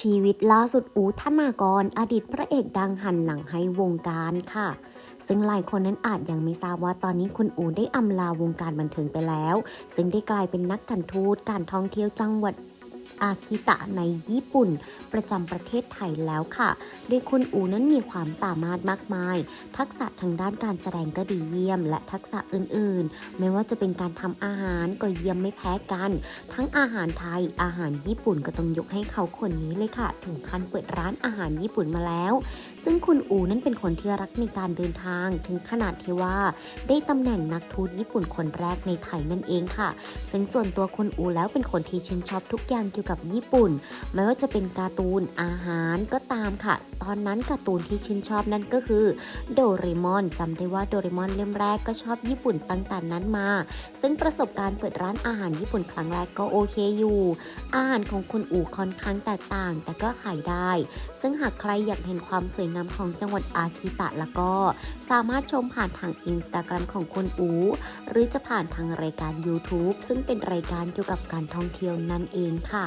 ชีวิตล่าสุดอูธนากร อดีตพระเอกดังหันหลังให้วงการค่ะ ซึ่งหลายคนนั้นอาจยังไม่ทราบว่าตอนนี้คุณอูได้อำลาวงการบันเทิงไปแล้ว ซึ่งได้กลายเป็นนักการทูตการท่องเที่ยวจังหวัด อาคิตะในญี่ปุ่น ประจำประเทศไทยแล้วค่ะ โดยคุณอูนั้นมีความสามารถมากมาย ทักษะทางด้านการแสดงก็ดีเยี่ยม และทักษะอื่นๆ ไม่ว่าจะเป็นการทำอาหารก็เยี่ยมไม่แพ้กัน ทั้งอาหารไทย อาหารญี่ปุ่นก็ต้องยกให้เขาคนนี้เลยค่ะ ถึงขั้นเปิดร้านอาหารญี่ปุ่นมาแล้ว ซึ่งคุณอูนั้นเป็นคนที่รักในการเดินทางถึงขนาดที่ว่า ได้ตำแหน่งนักทูตญี่ปุ่นคนแรกในไทยนั่นเองค่ะ ซึ่งส่วนตัวคุณอูแล้วเป็นคนที่ชื่นชอบทุกอย่างเกี่ยวกับญี่ปุ่น ไม่ว่าจะเป็นการ์ตูนอาหารก็ตามค่ะ ตอนนั้นการ์ตูนที่ชื่นชอบนั่นก็คือ โดเรมอนจำได้ว่าโดเรมอนเล่มแรกก็ชอบญี่ปุ่นตั้งแต่นั้นมา ซึ่งประสบการณ์เปิดร้านอาหารญี่ปุ่นครั้งแรกก็โอเคอยู่ อาหารของคุณอูค่อนข้างแตกต่าง แต่ก็ขายได้ ซึ่งหากใครอยากเห็นความสวยนำของจังหวัดอาคิตะแล้วก็สามารถชมผ่านทางอินสตาแกรมของคุณอูหรือจะผ่านทางรายการ YouTube ซึ่งเป็นรายการเกี่ยวกับการท่องเที่ยวนั่นเองค่ะ